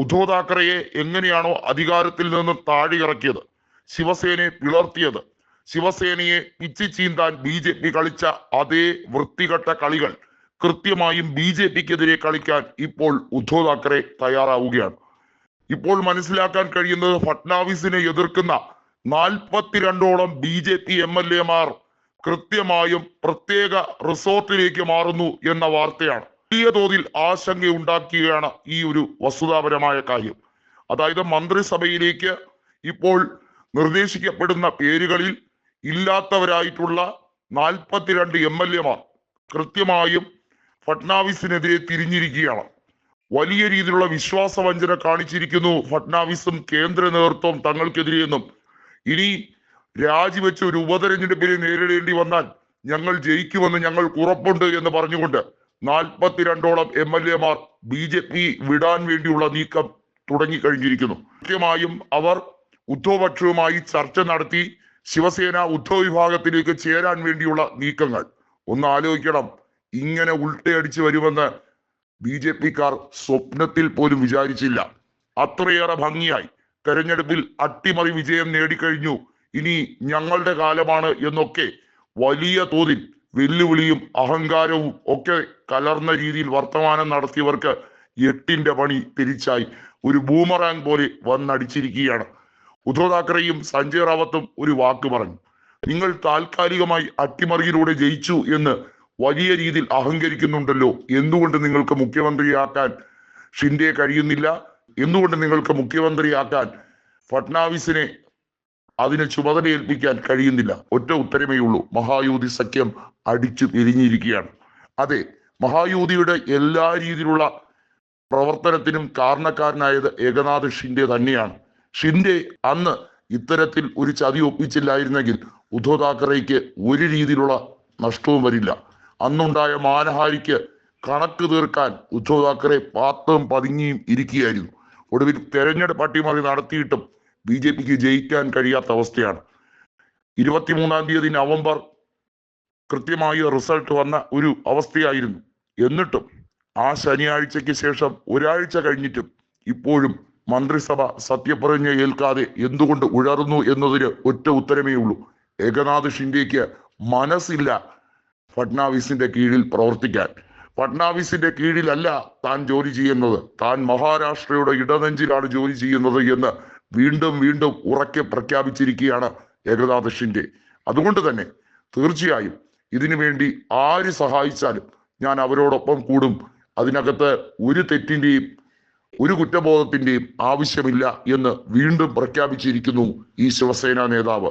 ഉദ്ധവ് താക്കറയെ എങ്ങനെയാണോ അധികാരത്തിൽ നിന്ന് താഴെയിറക്കിയത്? ശിവസേനയെ പിളർത്തിയത്. ശിവസേനയെ പിച്ചി ചീന്താൻ ബി ജെ പി കളിച്ച അതേ വൃത്തികെട്ട കളികൾ കൃത്യമായും ബി ജെ പിക്കെതിരെ കളിക്കാൻ ഇപ്പോൾ ഉദ്ധവ് താക്കറെ തയ്യാറാവുകയാണ്. ഇപ്പോൾ മനസ്സിലാക്കാൻ കഴിയുന്നത് ഫട്നാവിസിനെ എതിർക്കുന്ന നാൽപ്പത്തിരണ്ടോളം B J P M L എമാർ കൃത്യമായും പ്രത്യേക റിസോർട്ടിലേക്ക് മാറുന്നു എന്ന വാർത്തയാണ്. വലിയ തോതിൽ ആശങ്കയുണ്ടാക്കുകയാണ് ഈ ഒരു വസ്തുതാപരമായ കാര്യം. അതായത് മന്ത്രിസഭയിലേക്ക് ഇപ്പോൾ നിർദ്ദേശിക്കപ്പെടുന്ന പേരുകളിൽ ഇല്ലാത്തവരായിട്ടുള്ള നാൽപ്പത്തിരണ്ട് എം എൽ എമാർ കൃത്യമായും ഫട്നാവിസിനെതിരെ തിരിഞ്ഞിരിക്കുകയാണ്. വലിയ രീതിയിലുള്ള വിശ്വാസവഞ്ചന കാണിച്ചിരിക്കുന്നു ഫട്നാവിസും കേന്ദ്ര നേതൃത്വം തങ്ങൾക്കെതിരെയെന്നും. ഇനി രാജിവെച്ച് ഒരു ഉപതെരഞ്ഞെടുപ്പിനെ നേരിടേണ്ടി വന്നാൽ ഞങ്ങൾ ജയിക്കുമെന്ന് ഞങ്ങൾക്ക് ഉറപ്പുണ്ട് എന്ന് പറഞ്ഞുകൊണ്ട് നാൽപ്പത്തിരണ്ടോളം എം എൽ എമാർ ബി ജെ പി വിടാൻ വേണ്ടിയുള്ള നീക്കം തുടങ്ങി കഴിഞ്ഞിരിക്കുന്നു കൃത്യമായും അവർ ഉദ്ധവ് പക്ഷവുമായി ചർച്ച നടത്തി ശിവസേന ഉദ്ധവ് വിഭാഗത്തിലേക്ക് ചേരാൻ വേണ്ടിയുള്ള നീക്കങ്ങൾ. ഒന്ന് ആലോചിക്കണം. ഇങ്ങനെ ഉൾട്ടയടിച്ച് വരുമെന്ന് ബി ജെ പിക്കാർ സ്വപ്നത്തിൽ പോലും വിചാരിച്ചില്ല. അത്രയേറെ ഭംഗിയായി. തെരഞ്ഞെടുപ്പിൽ അട്ടിമറി വിജയം നേടിക്കഴിഞ്ഞു. ഇനി ഞങ്ങളുടെ കാലമാണ് എന്നൊക്കെ വലിയ തോതിൽ വെല്ലുവിളിയും അഹങ്കാരവും ഒക്കെ കലർന്ന രീതിയിൽ വർത്തമാനം നടത്തിയവർക്ക് എട്ടിന്റെ പണി തിരിച്ചായി. ഒരു ബൂമറാങ് പോലെ വന്നടിച്ചിരിക്കുകയാണ്. ഉദ്ധവ് താക്കറെയും സഞ്ജയ് റാവത്തും ഒരു വാക്ക് പറഞ്ഞു. നിങ്ങൾ താൽക്കാലികമായി അട്ടിമറിയിലൂടെ ജയിച്ചു എന്ന് വലിയ രീതിയിൽ അഹങ്കരിക്കുന്നുണ്ടല്ലോ. എന്തുകൊണ്ട് നിങ്ങൾക്ക് മുഖ്യമന്ത്രിയാക്കാൻ ഷിൻഡെ കഴിയുന്നില്ല? എന്തുകൊണ്ട് നിങ്ങൾക്ക് മുഖ്യമന്ത്രിയാക്കാൻ ഫട്നാവിസിനെ അതിനെ ചുമതല ഏൽപ്പിക്കാൻ കഴിയുന്നില്ല. ഒറ്റ ഉത്തരമേ ഉള്ളൂ. മഹായൂതി സഖ്യം അടിച്ചു തിരിഞ്ഞിരിക്കുകയാണ്. അതെ മഹായൂതിയുടെ എല്ലാ രീതിയിലുള്ള പ്രവർത്തനത്തിനും കാരണക്കാരനായത് ഏകനാഥ് ഷിൻഡെ തന്നെയാണ്. ഷിൻഡെ അന്ന് ഇത്തരത്തിൽ ഒരു ചതി ഒപ്പിച്ചില്ലായിരുന്നെങ്കിൽ ഉദ്ധവ് താക്കറേക്ക് ഒരു രീതിയിലുള്ള നഷ്ടവും വരില്ല. അന്നുണ്ടായ മാനഹാരിക്ക് കണക്ക് തീർക്കാൻ ഉദ്ധവ് താക്കറെ പാത്തും പതുങ്ങിയും ഇരിക്കുകയായിരുന്നു. ഒടുവിൽ തെരഞ്ഞെടുപ്പ് അട്ടിമറി നടത്തിയിട്ടും ബി ജെ പിക്ക് ജയിക്കാൻ കഴിയാത്ത അവസ്ഥയാണ്. ഇരുപത്തിമൂന്നാം തീയതി നവംബർ കൃത്യമായി റിസൾട്ട് വന്ന ഒരു അവസ്ഥയായിരുന്നു. എന്നിട്ടും ആ ശനിയാഴ്ചയ്ക്ക് ശേഷം ഒരാഴ്ച കഴിഞ്ഞിട്ടും ഇപ്പോഴും മന്ത്രിസഭ സത്യപ്രതിജ്ഞ ഏൽക്കാതെ എന്തുകൊണ്ട് ഉഴർന്നു എന്നതിന് ഒറ്റ ഉത്തരമേ ഉള്ളൂ. ഏകനാഥ് ഷിൻഡേക്ക് മനസ്സില്ല ഫഡ്നാവിസിന്റെ കീഴിൽ പ്രവർത്തിക്കാൻ. ഫഡ്നാവിസിന്റെ കീഴിലല്ല താൻ ജോലി ചെയ്യുന്നത്. താൻ മഹാരാഷ്ട്രയുടെ ഇടനെഞ്ചിലാണ് ജോലി ചെയ്യുന്നത് എന്ന് വീണ്ടും വീണ്ടും ഉറക്കെ പ്രഖ്യാപിച്ചിരിക്കുകയാണ് ഷിൻഡെ അതുകൊണ്ട് തന്നെ തീർച്ചയായും ഇതിനു വേണ്ടി ആര് സഹായിച്ചാലും ഞാൻ അവരോടൊപ്പം കൂടും. അതിനകത്ത് ഒരു തെറ്റിന്റെയും ഒരു കുറ്റബോധത്തിന്റെയും ആവശ്യമില്ല എന്ന് വീണ്ടും പ്രഖ്യാപിച്ചിരിക്കുന്നു ഈ ശിവസേന നേതാവ്.